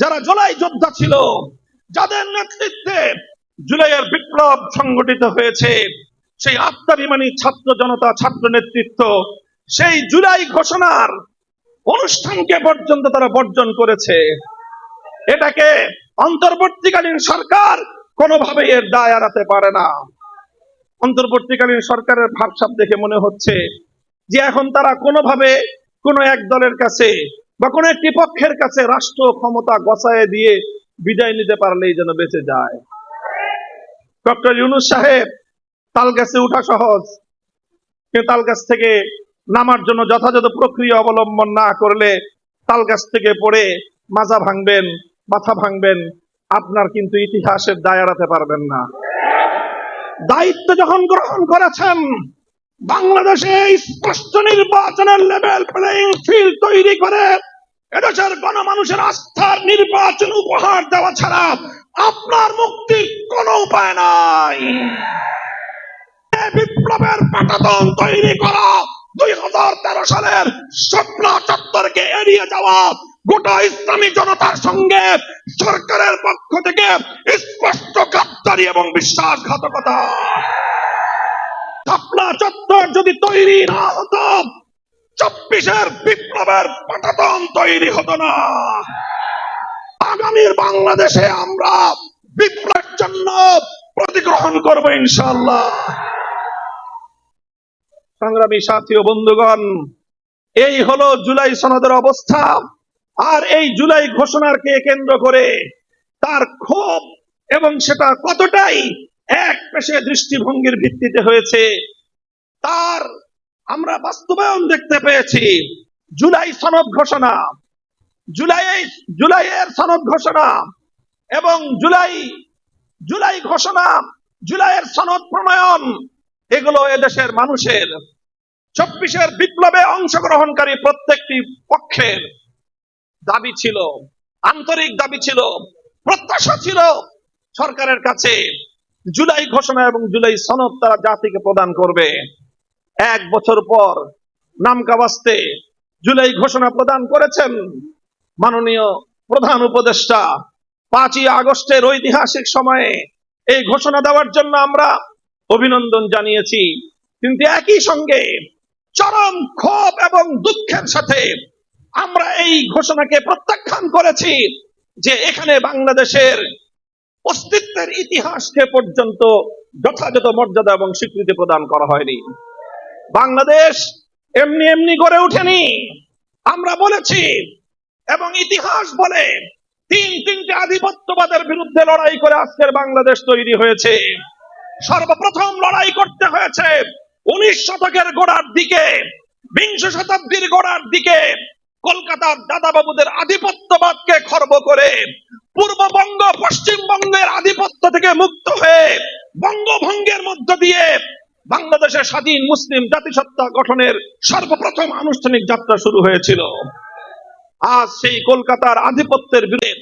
যারা জুলাই যোদ্ধা ছিল, যাদের নেতৃত্বে জুলাইয়ের বিপ্লব সংগঠিত হয়েছে, সেই আত্মাভিমানী ছাত্র জনতা, ছাত্র নেতৃত্ব, সেই জুলাই ঘোষণার অনুষ্ঠানকে পর্যন্ত তারা বর্জন করেছে। এটাকে অন্তর্বর্তীকালীন সরকার কোনোভাবেই এর দায় এড়াতে পারে না। অন্তর্বর্তীকালীন সরকারের ভাবসাব দেখে মনে হচ্ছে যে এখন তারা কোনোভাবে কোনো এক দলের কাছে বা কোনো একটি পক্ষের কাছে রাষ্ট্র ক্ষমতা গছায় দিয়ে বিদায় নিতে পারলেই যেন বেঁচে যায়। ডক্টর ইউনুস সাহেব তাল গাছে উঠা সহজ। তাল গাছ থেকে নামার জন্য যথাযথ প্রক্রিয়া অবলম্বন না করলে তাল গাছ থেকে পড়ে মাজা ভাঙবেন, মাথা ভাঙবেন, আপনার কিন্তু ইতিহাসের দায় এড়াতে পারবেন না। দায়িত্ব যখন গ্রহণ করেছেন, বাংলাদেশে স্পষ্ট নির্বাচনের লেভেল প্লেইং ফিল্ড তৈরি করে এদেশের গণমানুষের আস্থার নির্বাচন উপহার দেওয়া ছাড়া আপনার মুক্তির কোনো উপায় নাই। বিপ্লবের পাটাতন তৈরি করা দুই হাজার তেরো সালের স্বপ্ন চত্বরকে এড়িয়ে যাওয়া গোটা ইসলামী জনতার সঙ্গে সরকারের পক্ষ থেকে স্পষ্ট গাদ্দারি এবং বিশ্বাসঘাতকতা। শাপলা চত্বর যদি তৈরি না হতো চব্বিশের বিপ্লবের পাটাতন তৈরি হতো না। আগামীর বাংলাদেশে আমরা বিপ্লবের জন্য প্রতিগ্রহণ করব ইনশাল্লাহ সংগ্রামী সাথী ও বন্ধুগণ, এই হলো জুলাই সনদের অবস্থা। আর এই জুলাই ঘোষণাকে কেন্দ্র করে তার ক্ষোভ এবং সেটা কতটাই এক পেশে দৃষ্টিভঙ্গির ভিত্তিতে হয়েছে আমরা বাস্তবায়ন দেখতে পেয়েছি। জুলাই সনদ ঘোষণা। জুলাই, জুলাইয়ের সনদ ঘোষণা এবং জুলাই জুলাই ঘোষণা, জুলাইয়ের সনদ প্রণয়ন, এগুলো এদেশের মানুষের চব্বিশের বিপ্লবে অংশগ্রহণকারী প্রত্যেকটি পক্ষের দাবি ছিল, আন্তরিক দাবি ছিল, প্রত্যাশা ছিল সরকারের কাছে। জুলাই ঘোষণা এবং জুলাই সনদ তারা জাতিকে প্রদান করবে। এক বছর পর নামকাবাস্তে জুলাই ঘোষণা প্রদান করেছেন মাননীয় প্রধান উপদেষ্টা। পাঁচই আগস্টের ঐতিহাসিক সময়ে এই ঘোষণা দেওয়ার জন্য আমরা অভিনন্দন জানিয়েছি। কিন্তু একই সঙ্গে চরম ক্ষোভ এবং দুঃখের সাথে আমরা এই ঘোষণাকে প্রত্যাখ্যান করেছি যে এখানে বাংলাদেশের অস্তিত্বের ইতিহাসকে পর্যন্ত যথাযথ মর্যাদা এবং স্বীকৃতি প্রদান করা হয়নি। বাংলাদেশ এমনি এমনি গড়ে ওঠেনি। আমরা বলেছি এবং ইতিহাস বলে তিন তিনটে আধিপত্যবাদের বিরুদ্ধে লড়াই করে আজকের বাংলাদেশ তৈরি হয়েছে। সর্বপ্রথম লড়াই করতে হয়েছে উনিশ শতকের গোড়ার দিকে, বিংশ শতাব্দীর গোড়ার দিকে কলকাতার দাদাবাবুদের আধিপত্যবাদকে খর্ব করে পূর্ববঙ্গ পশ্চিমবঙ্গের আধিপত্য থেকে মুক্ত হয়ে বঙ্গভঙ্গের মধ্য দিয়ে বাংলাদেশের স্বাধীন মুসলিম জাতিসত্তা গঠনের সর্বপ্রথম আনুষ্ঠানিক যাত্রা শুরু হয়েছিল। আজ সেই কলকাতার আধিপত্যের বিরুদ্ধে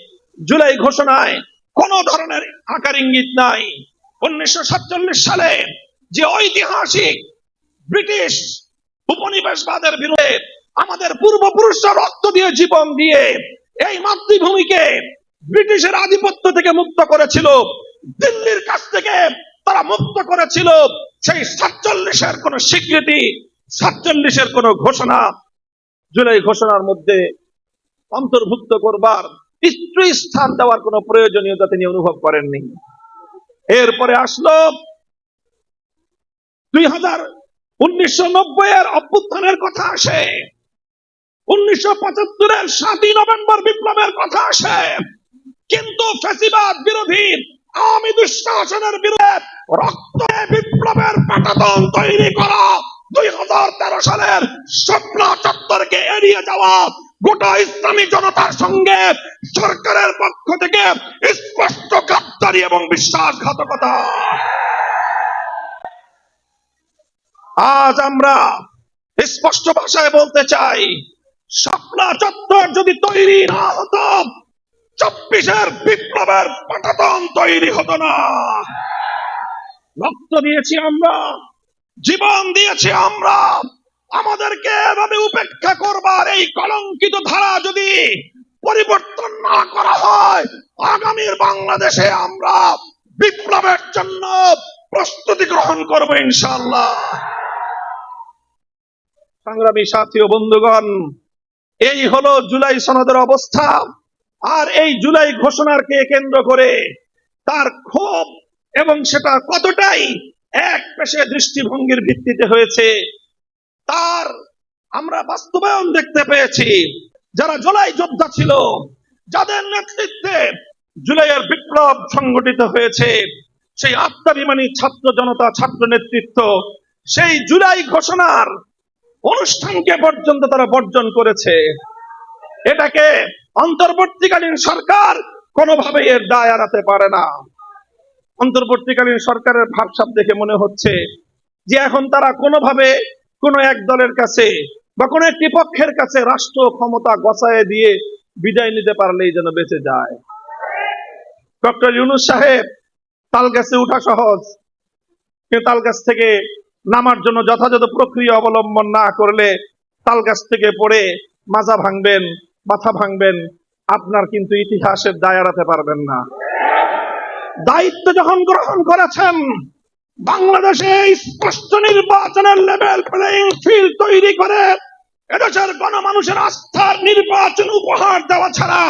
জুলাই ঘোষণায় কোন ধরনের আকার ইঙ্গিত নাই। উনিশশো সাতচল্লিশ সালে যে ঐতিহাসিক ব্রিটিশ উপনিবেশবাদের বিরুদ্ধে আমাদের পূর্বপুরুষরা রক্ত দিয়ে জীবন দিয়ে এই মাতৃভূমিকে ব্রিটিশের আধিপত্য থেকে মুক্ত করেছিল, দিল্লির কাছ থেকে তারা মুক্ত করেছিল সেই সাতচল্লিশের কোন স্বীকৃতি, সাতচল্লিশের কোন ঘোষণা, জুলাই ঘোষণার মধ্যে অন্তর্ভুক্ত করবার স্ত্রী স্থান দেওয়ার কোন প্রয়োজনীয়তা তিনি অনুভব করেননি। এরপরে আসলো দুই হাজার উনিশশো এর অভ্যুত্থানের কথা আসে, উনিশশো পঁচাত্তরের সাতই নভেম্বর বিপ্লবের কথা আসে, কিন্তু ফেসিবাদ বিরোধী আওয়ামী দুঃশাসনের বিরুদ্ধে রক্ত বিপ্লবের পাটাতন তৈরি করা দুই হাজার তেরো সালের স্বপ্ন চত্বরকে এড়িয়ে যাওয়া গোটা ইসলামী জনতার সঙ্গে সরকারের পক্ষ থেকে স্পষ্ট গাদ্দারি এবং বিশ্বাসঘাতকতা। আজ আমরা স্পষ্ট ভাষায় বলতে চাই শাপলা চত্বর যদি তৈরি না হতো চব্বিশের বিপ্লবের পাটাতন তৈরি হতো না। রক্ত দিয়েছি আমরা, জীবন দিয়েছি আমরা। আমাদেরকে এভাবে উপেক্ষা করবার এই কলঙ্কিত ধারা যদি পরিবর্তন না করা হয়, আগামীর বাংলাদেশে আমরা বিপ্লবের জন্য প্রস্তুতি গ্রহণ করব ইনশাআল্লাহ। সংগ্রামী সাথী ও বন্ধুগণ, এই হলো জুলাই সনদের অবস্থা। আর এই জুলাই ঘোষণাকে কেন্দ্র করে তার ক্ষোভ এবং সেটা কতটাই এক পেশে দৃষ্টিভঙ্গির ভিত্তিতে হয়েছে, তার আমরা বাস্তবায়ন দেখতে পেয়েছি। যারা জুলাই যোদ্ধা ছিল, যাদের নেতৃত্বে জুলাইয়ের বিপ্লব সংগঠিত হয়েছে, সেই আত্মাভিমানী ছাত্র জনতা, ছাত্র নেতৃত্ব, সেই জুলাই ঘোষণার অনুষ্ঠানকে পর্যন্ত তারা বর্জন করেছে। এটাকে অন্তর্বর্তীকালীন সরকার কোনোভাবে এর দায় এড়াতে পারে না। অন্তর্বর্তীকালীন সরকারের ভাবসাব দেখে মনে হচ্ছে যে এখন তারা কোনোভাবে কোনো এক দলের কাছে বা কোনো একটি পক্ষের কাছে রাষ্ট্র ক্ষমতা গছায় দিয়ে বিদায় নিতে পারলেই যেন বেঁচে যায়। ডক্টর ইউনুস সাহেব তাল গাছে উঠা সহজ। তাল গাছ থেকে নামার জন্য যথাযথ প্রক্রিয়া অবলম্বন না করলে তাল গাছ থেকে পড়ে মাজা ভাঙবেন। মাথা ভাঙবেন, আপনার কিন্তু ইতিহাসের দায় এড়াতে পারবেন না। দায়িত্ব যখন গ্রহণ করেছেন, বাংলাদেশে স্পষ্ট নির্বাচনের লেভেল প্লেইং ফিল্ড তৈরি করে এদেশের গণমানুষের আস্থার নির্বাচন উপহার দেওয়া ছাড়া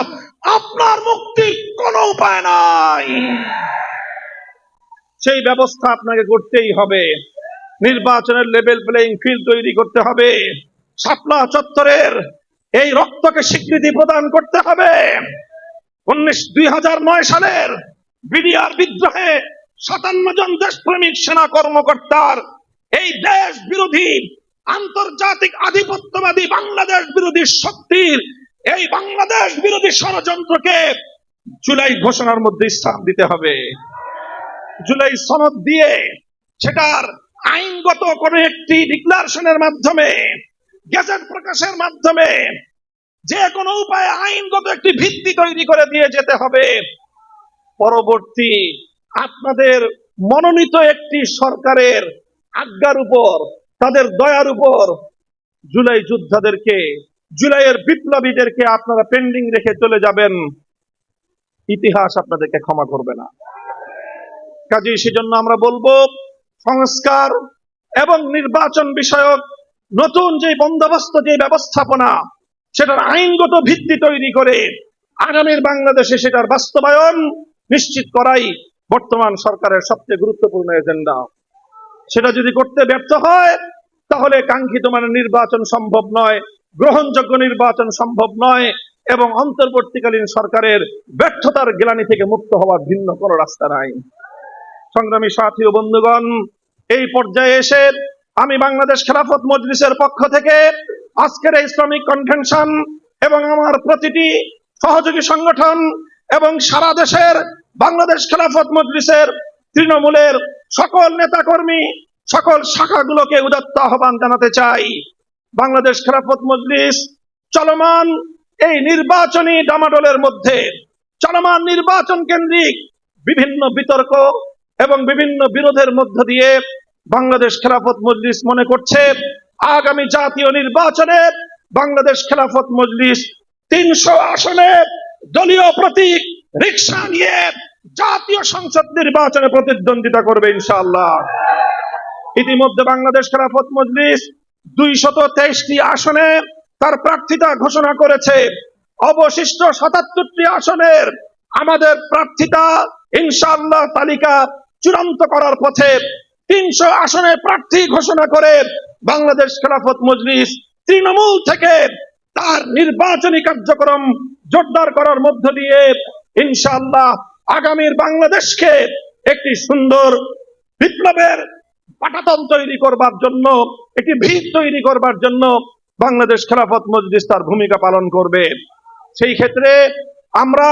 আপনার মুক্তির কোনো উপায় নাই। সেই ব্যবস্থা আপনাকে করতেই হবে। নির্বাচনের লেভেল প্লেইং ফিল্ড তৈরি করতে হবে। শাপলা চত্বরের এই রক্তকে স্বীকৃতি প্রদান করতে হবে। উনিশ দুই হাজার নয় সালের বিডিআর বিদ্রোহে সাতান্ন জন দেশপ্রেমিক সেনা কর্মকর্তার এই দেশ বিরোধী, আন্তর্জাতিক আধিপত্যবাদী বাংলাদেশ বিরোধী শক্তির এই বাংলাদেশ বিরোধী ষড়যন্ত্রকে জুলাই ঘোষণার মধ্যে স্থান দিতে হবে। জুলাই সনদ দিয়ে সেটার আইনগত কোন একটি ডিক্লারেশনের মাধ্যমে গেজেট প্রকাশের মাধ্যমে যে কোনো উপায়ে আইনগত একটি ভিত্তি তৈরি করে দিয়ে যেতে হবে। পরবর্তী, আপনাদের মনোনীত একটি সরকারের আজ্ঞার উপর, তাদের দয়ার উপর জুলাই যোদ্ধাদেরকে, জুলাইয়ের বিপ্লবীদেরকে আপনারা পেন্ডিং রেখে চলে যাবেন। ইতিহাস আপনাদেরকে ক্ষমা করবে না। কাজেই সেজন্য আমরা বলব, সংস্কার এবং নির্বাচন বিষয়ক নতুন যে বন্দোবস্ত যে ব্যবস্থাপনা সেটার আইনগত ভিত্তি তৈরি করে আগামীর বাংলাদেশে সেটার বাস্তবায়ন নিশ্চিত করাই বর্তমান সরকারের সবচেয়ে গুরুত্বপূর্ণ এজেন্ডা। সেটা যদি করতে ব্যর্থ হয়, তাহলে কাঙ্ক্ষিত মানে নির্বাচন সম্ভব নয়, গ্রহণযোগ্য নির্বাচন সম্ভব নয়, এবং অন্তর্বর্তীকালীন সরকারের ব্যর্থতার গ্লানি থেকে মুক্ত হওয়ার ভিন্ন কোনো রাস্তা নাই। সংগ্রামী সাথী ও বন্ধুগণ, এই পর্যায়ে এসে আমি বাংলাদেশ খেলাফত মজলিসের পক্ষ থেকে আজকের ইসলামিক কনভেনশন এবং আমার প্রতিটি সহযোগী সংগঠন এবং সারা দেশের বাংলাদেশ খেলাফত মজলিসের তৃণমূলের সকল নেতাকর্মী, সকল শাখাগুলোকে উদাত্ত আহ্বান জানাতে চাই। বাংলাদেশ খেলাফত মজলিস চলমান এই নির্বাচনী ডামাডোলের মধ্যে, চলমান নির্বাচন কেন্দ্রিক বিভিন্ন বিতর্ক এবং বিভিন্ন বিরোধের মধ্য দিয়ে বাংলাদেশ খেলাফত মজলিস মনে করছে আগামী জাতীয় নির্বাচনে বাংলাদেশ খেলাফত মজলিস তিনশো আসনে দলীয় প্রতীক রিক্সা নিয়ে জাতীয় সংসদ নির্বাচনে প্রতিদ্বন্দ্বিতা করবে ইনশাআল্লাহ। ইতিমধ্যে বাংলাদেশ খেলাফত মজলিস দুইশত তেইশটি আসনে তার প্রার্থিতা ঘোষণা করেছে। অবশিষ্ট সাতাত্তরটি আসনের আমাদের প্রার্থিতা ইনশাআল্লাহ তালিকা চূড়ান্ত করার পথে তিনশো আসনে প্রার্থী ঘোষণা করে বাংলাদেশ খেলাফত মজলিস তৃণমূল থেকে তার নির্বাচনী কার্যক্রম জোরদার করার মধ্য দিয়ে ইনশাআল্লাহ আগামীর বাংলাদেশকে একটি সুন্দর বিপ্লবের পাটাতন তৈরি করবার জন্য, একটি ভিত তৈরি করবার জন্য বাংলাদেশ খেলাফত মজলিস তার ভূমিকা পালন করবে। সেই ক্ষেত্রে আমরা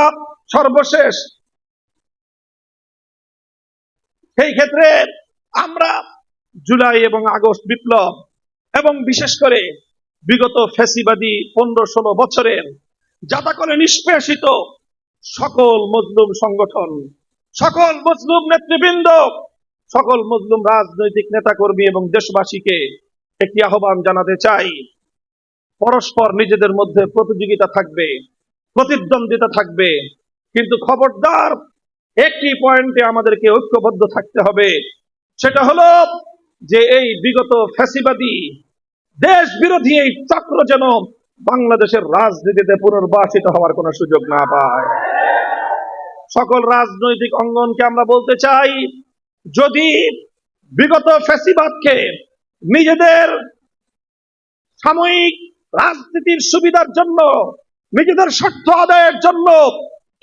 সর্বশেষ সেই ক্ষেত্রে আমরা জুলাই এবং আগস্ট বিপ্লব এবং বিশেষ করে বিগত ফ্যাসিবাদী পনেরো ষোলো বছরের যাতা করে নিষ্পেষিত সকল মজলুম সংগঠন, সকল মজলুম নেতৃবৃন্দ, সকল মজলুম রাজনৈতিক নেতাকর্মী এবং দেশবাসীকে একটি আহ্বান জানাতে চাই। পরস্পর নিজেদের মধ্যে প্রতিযোগিতা থাকবে, প্রতিদ্বন্দ্বিতা থাকবে, কিন্তু খবরদার একটি পয়েন্টে আমাদেরকে ঐক্যবদ্ধ থাকতে হবে। সেটা হলো যে এই বিগত ফ্যাসিবাদী দেশ বিরোধী এই চক্র যেন বাংলাদেশের রাজনীতিতে পুনর্বাসিত হওয়ার কোনো সুযোগ না পায়। সকল রাজনৈতিক অঙ্গনকে আমরা বলতে চাই, যদি বিগত ফ্যাসিবাদকে নিজেদের সাময়িক রাজনীতির সুবিধার জন্য, নিজেদের স্বার্থ আদায়ের জন্য,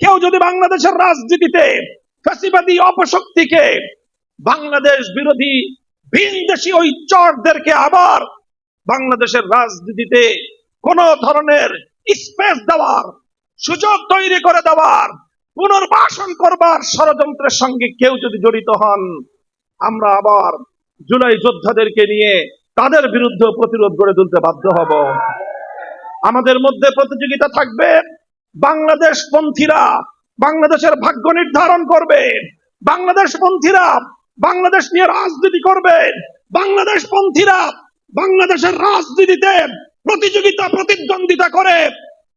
কেউ যদি বাংলাদেশের রাজনীতিতে ফ্যাসিবাদী অপশক্তিকে বাংলাদেশ বিরোধী ভিনদেশী ওই চরদেরকে আবার বাংলাদেশের রাজনীতিতে কোন ধরনের স্পেস দেওয়ার, সুযোগ তৈরি করে দেওয়ার, পুনর্বাসন করবার ষড়যন্ত্রের সঙ্গে কেউ যদি জড়িত হন, আমরা আবার জুলাই যোদ্ধাদেরকে নিয়ে তাদের বিরুদ্ধে প্রতিরোধ গড়ে তুলতে বাধ্য হব। আমাদের মধ্যে প্রতিযোগিতা থাকবে বাংলাদেশ পন্থীরা বাংলাদেশের ভাগ্য নির্ধারণ করবে বাংলাদেশ পন্থীরা বাংলাদেশ নিয়ে রাজনীতি করবে। বাংলাদেশ পন্থীরা বাংলাদেশের রাজনীতিতে প্রতিযোগিতা, প্রতিদ্বন্দ্বিতা করে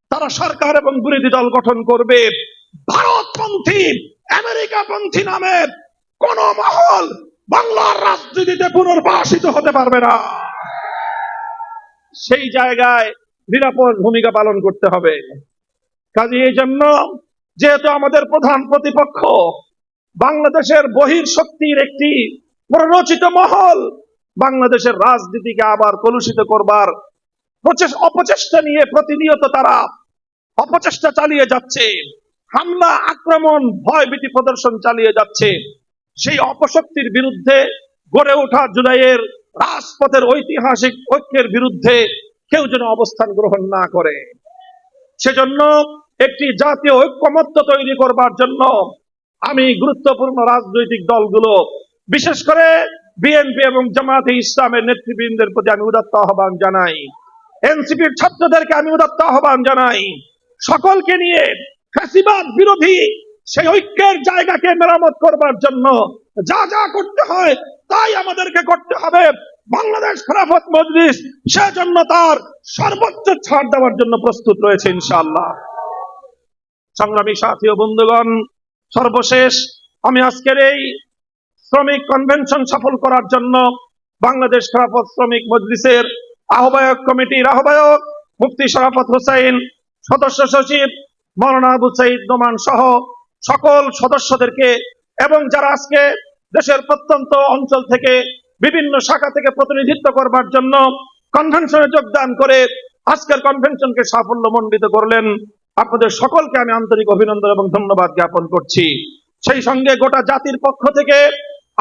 তারা সরকার এবং বিরোধী দল গঠন করবে। ভারতপন্থী আমেরিকাপন্থী নামে কোন মহল বাংলার রাজনীতিতে পুনর্বাসিত হতে পারবে না। সেই জায়গায় নিরাপদ ভূমিকা পালন করতে হবে। কাজে এই জন্য যেহেতু আমাদের প্রধান প্রতিপক্ষ বাংলাদেশের বহির শক্তির একটি প্ররোচিত মহল। বাংলাদেশের রাজনীতিকে আবার কলুষিত করবার অপচেষ্টা নিয়ে প্রতিনিয়ত তারা অপচেষ্টা চালিয়ে যাচ্ছে। হামলা, আক্রমণ ভয় ভীতি প্রদর্শন চালিয়ে যাচ্ছে। সেই অপশক্তির বিরুদ্ধে গড়ে ওঠা জুলাইয়ের রাজপথের ঐতিহাসিক ঐক্যের বিরুদ্ধে কেউ যেন অবস্থান গ্রহণ না করে। সেজন্য একটি জাতীয় ঐক্যমত্য তৈরি করবার জন্য আমি গুরুত্বপূর্ণ রাজনৈতিক দলগুলো, বিশেষ করে বিএনপি এবং জামাতে ইসলামের নেতৃবৃন্দের প্রতি আমি উদাত্ত আহ্বান জানাই। এনসিপির ছাত্রদেরকে আমি উদাত্ত আহ্বান জানাই। সকলকে নিয়ে ফ্যাসিবাদ বিরোধী সেই ঐক্যের জায়গাকে মেরামত করবার জন্য যা যা করতে হয় তাই আমাদেরকে করতে হবে। বাংলাদেশ খেলাফত মজলিস, সেজন্য তার সর্বোচ্চ ছাড় দেওয়ার জন্য প্রস্তুত রয়েছে ইনশাআল্লাহ। সংগ্রামী সাথী ও বন্ধুগণ সর্বশেষ, আমি আজকের এই শ্রমিক কনভেনশন সফল করার জন্য বাংলাদেশ খেলাফত শ্রমিক মজলিসের আহ্বায়ক কমিটির আহ্বায়ক, মুফতি শরাফত হোসাইন, সদস্য সচিব মৌলানা আবু সাইদ নোমান সহ সকল সদস্যদেরকে এবং যারা আজকে দেশের প্রত্যন্ত অঞ্চল থেকে বিভিন্ন শাখা থেকে প্রতিনিধিত্ব করবার জন্য কনভেনশনে যোগদান করে আজকের কনভেনশনকে সাফল্য মণ্ডিত করলেন আপনাদের সকলকে আমি আন্তরিক অভিনন্দন এবং ধন্যবাদ জ্ঞাপন করছি। সেই সঙ্গে গোটা জাতির পক্ষ থেকে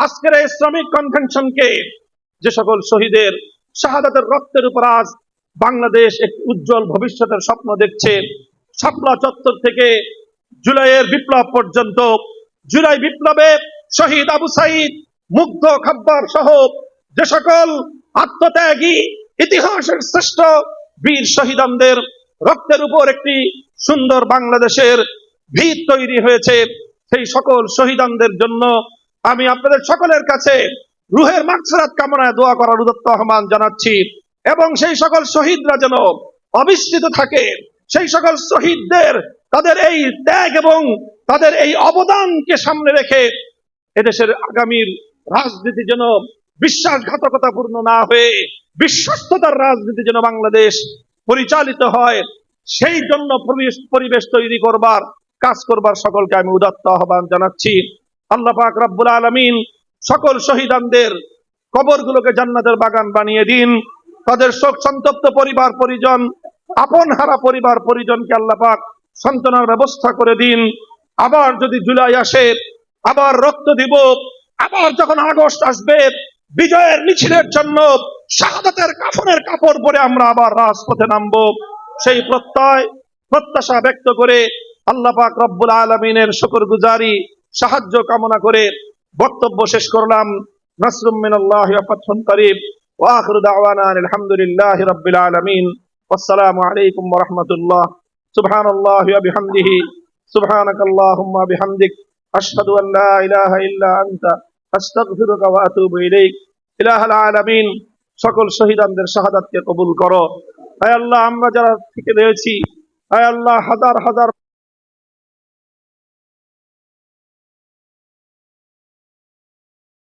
আজকের এই শ্রমিক কনভেনশনকে যে সকল শহীদের শাহাদাতের রক্তের উপর আজ বাংলাদেশ একটি উজ্জ্বল ভবিষ্যতের স্বপ্ন দেখছে শাপলা চত্বর থেকে জুলাইয়ের বিপ্লব পর্যন্ত, জুলাই বিপ্লবে শহীদ আবু সাইদ, মুগ্ধ খাব্বার সহ যে সকল আত্মত্যাগী ইতিহাসের শ্রেষ্ঠ বীর শহীদানদের রক্তের উপর একটি সুন্দর বাংলাদেশের ভিত তৈরি হয়েছে সেই সকল শহীদানদের জন্য। আমি আপনাদের সকলের কাছে রুহের মাগফিরাত কামনায় দোয়া করার উদত্ত আহ্বান জানাচ্ছি এবং সেই সকল শহীদরা যেন অবিস্মৃত থাকে, সেই সকল শহীদদের তাদের এই ত্যাগ এবং তাদের এই অবদানকে সামনে রেখে এদেশের আগামীর রাজনীতি যেন বিশ্বাসঘাতকতাপূর্ণ না হয়ে বিশ্বস্ততার রাজনীতি যেন বাংলাদেশ পরিচালিত হয়। সেই জন্য পরিবেশ তৈরি করবার, কাজ করবার সকলকে আমি উদাত্ত আহ্বান জানাচ্ছি। আল্লাহ পাক রব্বুল আলমিন সকল শহীদানদের কবরগুলোকে জান্নাতের বাগান বানিয়ে দিন। তাদের শোক সন্তপ্ত পরিবার, পরিজন, আপন হারা পরিবার, পরিজনকে আল্লাহ পাক সান্ত্বনার ব্যবস্থা করে দিন। আবার যদি জুলাই আসে, আবার রক্ত দিব, আবার যখন আগস্ট আসবে, বিজয়ের মিছিলের জন্য শাহাদাতের কাফনের কাপড় পরে আমরা আবার রাজপথে নামবো। সেই প্রত্যয়, প্রত্যাশা ব্যক্ত করে আল্লাহ পাক রব্বুল আলমিনের শকর গুজারি সাহায্য কামনা করে বক্তব্য শেষ করলাম। আসসালামু আলাইকুম সকল শহীদানদের শাহাদাতকে কবুল করো। হায় আল্লাহ আমরা যারা থেকে রয়েছি হায় আল্লাহ হাজার হাজার